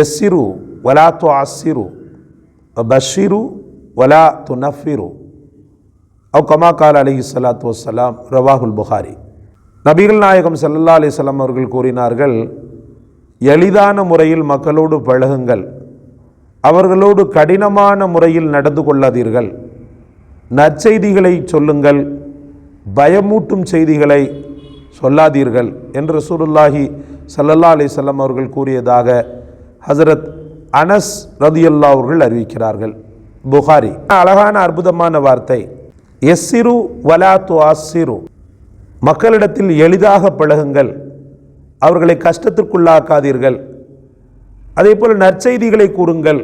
எஸ்ஸிரு வலா து அஸ்ஸிரு பஷிரு வலா து நஃபிரு அவ் கமா கால் அலி சலாத்து வசலாம் ரவாகுல் புகாரி நபிகள் நாயகம் சல்லல்லா அலிசல்லாம் அவர்கள் கூறினார்கள் எளிதான முறையில் மக்களோடு பழகுங்கள். அவர்களோடு கடினமான முறையில் நடந்து கொள்ளாதீர்கள். நற்செய்திகளை சொல்லுங்கள். பயமூட்டும் செய்திகளை சொல்லாதீர்கள். என்று ரசூலுல்லாஹி சல்லல்லா அலிசல்லாம் அவர்கள் கூறியதாக ஹசரத் அனஸ் ரதியுல்லா அவர்கள் அறிவிக்கிறார்கள். புகாரி. அழகான அற்புதமான வார்த்தை. எஸ்ஸிரு வலா அஸ்ஸிரு மக்களிடத்தில் எளிதாக பழகுங்கள். அவர்களை கஷ்டத்திற்குள்ளாக்காதீர்கள். அதே போல் நற்செய்திகளை கூறுங்கள்.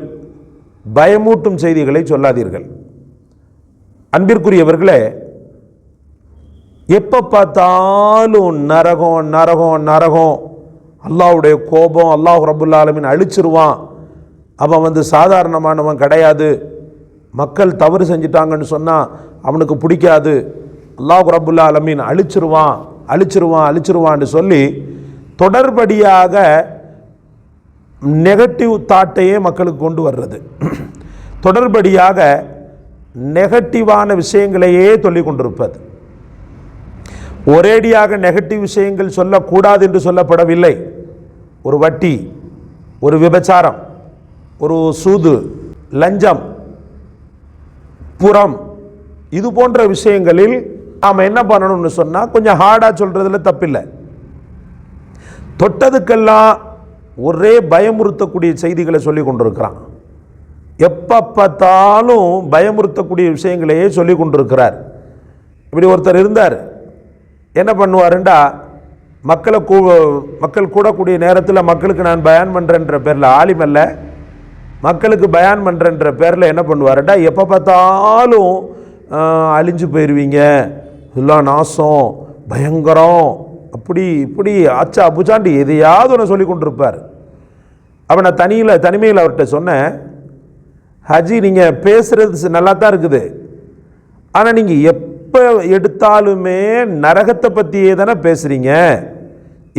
பயமூட்டும் செய்திகளை சொல்லாதீர்கள். அன்பிற்குரியவர்களே எப்போ பார்த்தாலும் நரகம் நரகம் நரகம் அல்லாவுடைய கோபம் அல்லாஹ் ரபுல்லாலமின் அழிச்சிருவான். அவன் வந்து சாதாரணமானவன் கிடையாது. மக்கள் தவறு செஞ்சிட்டாங்கன்னு சொன்னால் அவனுக்கு பிடிக்காது. அல்லாஹ் ரபுல் அலமீன் அழிச்சிருவான் அழிச்சிருவான் அழிச்சிருவான்னு சொல்லி தொடர்படியாக நெகட்டிவ் தாட்டையே மக்களுக்கு கொண்டு வர்றது. தொடர்படியாக நெகட்டிவான விஷயங்களையே சொல்லி கொண்டிருப்பது. ஒரேடியாக நெகட்டிவ் விஷயங்கள் சொல்லக்கூடாது என்று சொல்லப்படவில்லை. ஒரு வட்டி ஒரு விபச்சாரம் ஒரு சூது லஞ்சம் புறம் இது போன்ற விஷயங்களில் நாம் என்ன பண்ணணும்னு சொன்னால் கொஞ்சம் ஹார்டாக சொல்கிறதுல தப்பில்லை. தொட்டதுக்கெல்லாம் ஒரே பயமுறுத்தக்கூடிய செய்திகளை சொல்லி கொண்டிருக்கிறான். எப்போ பார்த்தாலும் பயமுறுத்தக்கூடிய விஷயங்களையே சொல்லி கொண்டிருக்கிறார். இப்படி ஒருத்தர் இருந்தார். என்ன பண்ணுவாருண்டா மக்களை கூ மக்கள் கூடக்கூடிய நேரத்தில் மக்களுக்கு நான் பயான் பண்ணுறேன்ற பேரில் ஆலிமல்ல மக்களுக்கு பயான் பண்ணுறேன்ற பேரில் என்ன பண்ணுவார்டா எப்போ பார்த்தாலும் அழிஞ்சு போயிடுவீங்க எல்லாம் நாசம் பயங்கரம் அப்படி இப்படி ஆச்சா புச்சாண்டி எதையாவது ஒன்று சொல்லி கொண்டிருப்பார். அப்போ நான் தனியில் தனிமையில் அவர்கிட்ட சொன்னேன் ஹஜி நீங்கள் பேசுகிறது நல்லா தான் இருக்குது. ஆனால் நீங்கள் எப் எப்போ எடுத்தாலுமே நரகத்தை பற்றியே தானே பேசுகிறீங்க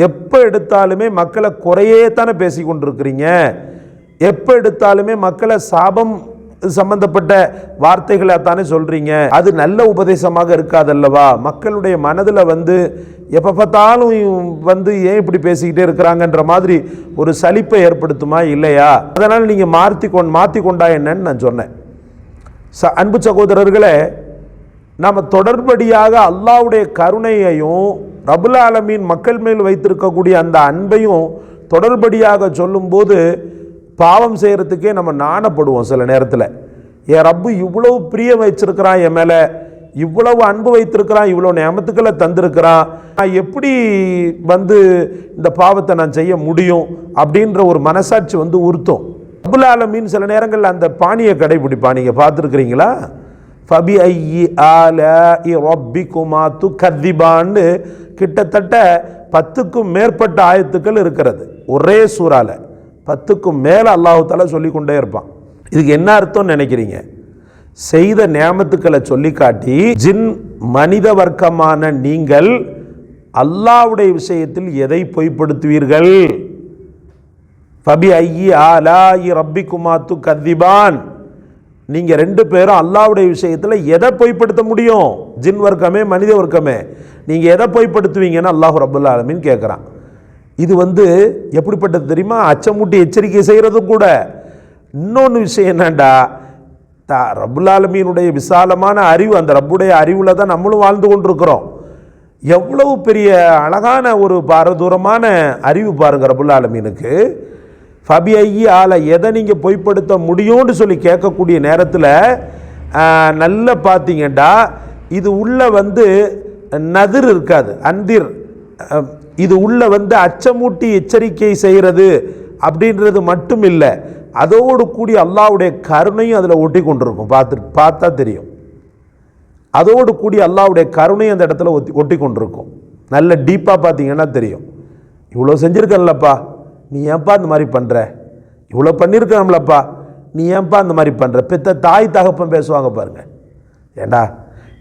எப்போ எடுத்தாலுமே மக்களை குறையே தானே பேசி கொண்டிருக்கிறீங்க? எப்போ எடுத்தாலுமே மக்களை சாபம் சம்பந்தப்பட்ட வார்த்தைகளை தானே சொல்கிறீங்க அது நல்ல உபதேசமாக இருக்காதல்லவா? மக்களுடைய மனதில் வந்து எப்போ பார்த்தாலும் வந்து ஏன் இப்படி பேசிக்கிட்டே இருக்கிறாங்கன்ற மாதிரி ஒரு சலிப்பை ஏற்படுத்துமா இல்லையா? அதனால் நீங்கள் மாற்றி கொண் மாற்றி கொண்டா என்னன்னு நான் சொன்னேன். ச அன்பு சகோதரர்களே நாம் தொடர்படியாக அல்லாஹ்வுடைய கருணையையும் ரபுல் ஆலமீன் மக்கள் மேல் வைத்திருக்கக்கூடிய அந்த அன்பையும் தொடர்படியாக சொல்லும்போது பாவம் செய்கிறதுக்கே நம்ம நாணப்படுவோம் சில நேரத்தில். என் ரப்பு இவ்வளவு பிரியம் வச்சிருக்கிறான் என் மேலே இவ்வளவு அன்பு வைத்திருக்கிறான் இவ்வளோ நியமத்துக்களை தந்திருக்கிறான் நான் எப்படி வந்து இந்த பாவத்தை நான் செய்ய முடியும் அப்படின்ற ஒரு மனசாட்சி வந்து உறுத்தும். அபுல் ஆலமீன் சில நேரங்களில் அந்த பாணியை கடைபிடிப்பான். நீங்கள் பார்த்துருக்குறீங்களா? ஃபபி ஐயி ஆல இ ரொப்பிக்குமா கத்திபான்னு கிட்டத்தட்ட பத்துக்கும் மேற்பட்ட ஆயத்துக்கள் இருக்கிறது. ஒரே சூறால பத்துக்கும் மேலே அல்லாஹு தாலா சொல்லி கொண்டே இருப்பான். இதுக்கு என்ன அர்த்தம்னு நினைக்கிறீங்க? செய்த நியமத்துக்களை சொல்லி காட்டி ஜின் மனித வர்க்கமான நீங்கள் அல்லாஹ்வுடைய விஷயத்தில் எதை பொய்ப்படுத்துவீர்கள்? ஃபபி ஐயி ஆலாயி ரப்பிக்குமாத்து கத்திபான் நீங்கள் ரெண்டு பேரும் அல்லாவுடைய விஷயத்தில் எதை பொய்ப்படுத்த முடியும்? ஜின் வர்க்கமே மனித வர்க்கமே. நீங்கள் எதை பொய்ப்படுத்துவீங்கன்னு அல்லாஹ் ரபுல்லா ஆலமீன் கேட்குறான் இது வந்து எப்படிப்பட்டது தெரியுமா? அச்சமூட்டி எச்சரிக்கை செய்கிறது கூட. இன்னொன்று விஷயம் என்னண்டா? த ரபுல்லாலமீனுடைய விசாலமான அறிவு அந்த ரப்புடைய அறிவில் தான் நம்மளும் வாழ்ந்து கொண்டிருக்கிறோம். எவ்வளவு பெரிய அழகான ஒரு பாரதூரமான அறிவு பாருங்கள் ரபுல்லாலமீனுக்கு ஃபபி ஐயி எதை நீங்கள் பொய்ப்படுத்த முடியும்னு சொல்லி கேட்கக்கூடிய நேரத்தில் நல்லா பார்த்தீங்கன்னா இது உள்ளே வந்து நதிர் இருக்காது அந்திர். இது உள்ளே வந்து அச்சமூட்டி எச்சரிக்கை செய்கிறது அப்படின்றது மட்டும் இல்லை அதோடு கூடி அல்லாஹ்வுடைய கருணையும் அதில் ஒட்டி கொண்டிருக்கும். பார்த்து பார்த்தா தெரியும். அதோடு கூடி அல்லாவுடைய கருணையும் அந்த இடத்துல ஒத்தி ஒட்டி கொண்டிருக்கும். நல்ல டீப்பாக பார்த்தீங்கன்னா தெரியும். இவ்வளோ செஞ்சுருக்கேன்லப்பா. நீ ஏன்பா இந்த மாதிரி பண்ணுற இவ்வளோ பண்ணியிருக்கோம்லப்பா நீ ஏன்பா இந்த மாதிரி பண்ணுற பெத்த தாய் தகப்பன் பேசுவாங்க பாருங்கள் ஏண்டா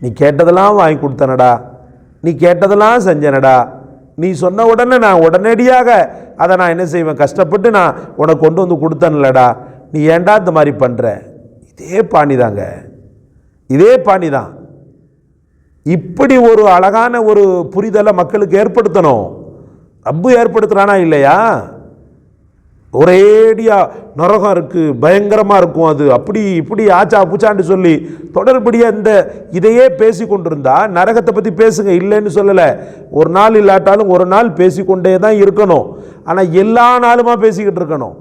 நீ கேட்டதெல்லாம் வாங்கி கொடுத்தனடா. நீ கேட்டதெல்லாம் செஞ்சனடா. நீ சொன்ன உடனே நான் உடனடியாக அதை நான் என்ன செய்வேன்? கஷ்டப்பட்டு நான் உனக்கு கொண்டு வந்து கொடுத்தேன்லடா நீ ஏண்டா இந்த மாதிரி பண்ணுற இதே பாணி தாங்க இதே பாணி தான் இப்படி ஒரு அழகான ஒரு புரிதலை மக்களுக்கு ஏற்படுத்தணும். ரப்பு ஏற்படுத்துகிறானா இல்லையா? ஒரேடியாக நரகம் இருக்குது பயங்கரமாக இருக்கும் அது. அப்படி இப்படி ஆச்சா பூச்சான்னு சொல்லி தொடர்படியாக இந்த இதையே பேசி கொண்டிருந்தா நரகத்தை பற்றி பேசுங்க இல்லைன்னு சொல்லலை. ஒரு நாள் இல்லாட்டாலும் ஒரு நாள் பேசிக்கொண்டே தான் இருக்கணும். ஆனால் எல்லா நாளுமா பேசிக்கிட்டு இருக்கணும்.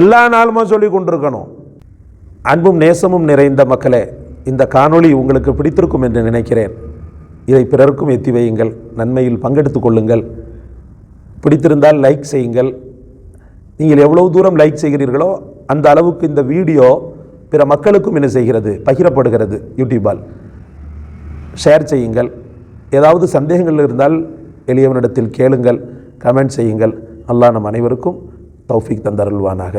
எல்லா நாளுமா சொல்லி கொண்டிருக்கணும். அன்பும் நேசமும் நிறைந்த மக்களே இந்த காணொளி உங்களுக்கு பிடித்திருக்கும் என்று நினைக்கிறேன். இதை பிறருக்கும் எத்தி வையுங்கள். நன்மையில் பங்கெடுத்துக் கொள்ளுங்கள். பிடித்திருந்தால் லைக் செய்யுங்கள். நீங்கள் எவ்வளவு தூரம் லைக் செய்கிறீர்களோ அந்த அளவுக்கு இந்த வீடியோ பிற மக்களுக்கும் என்ன செய்கிறது? பகிரப்படுகிறது யூடியூபால் ஷேர் செய்யுங்கள். ஏதாவது சந்தேகங்கள் இருந்தால் எளியவனிடத்தில் கேளுங்கள். கமெண்ட் செய்யுங்கள். அல்லாஹ் நம் அனைவருக்கும் தௌஃபீக் தந்தருள்வானாக.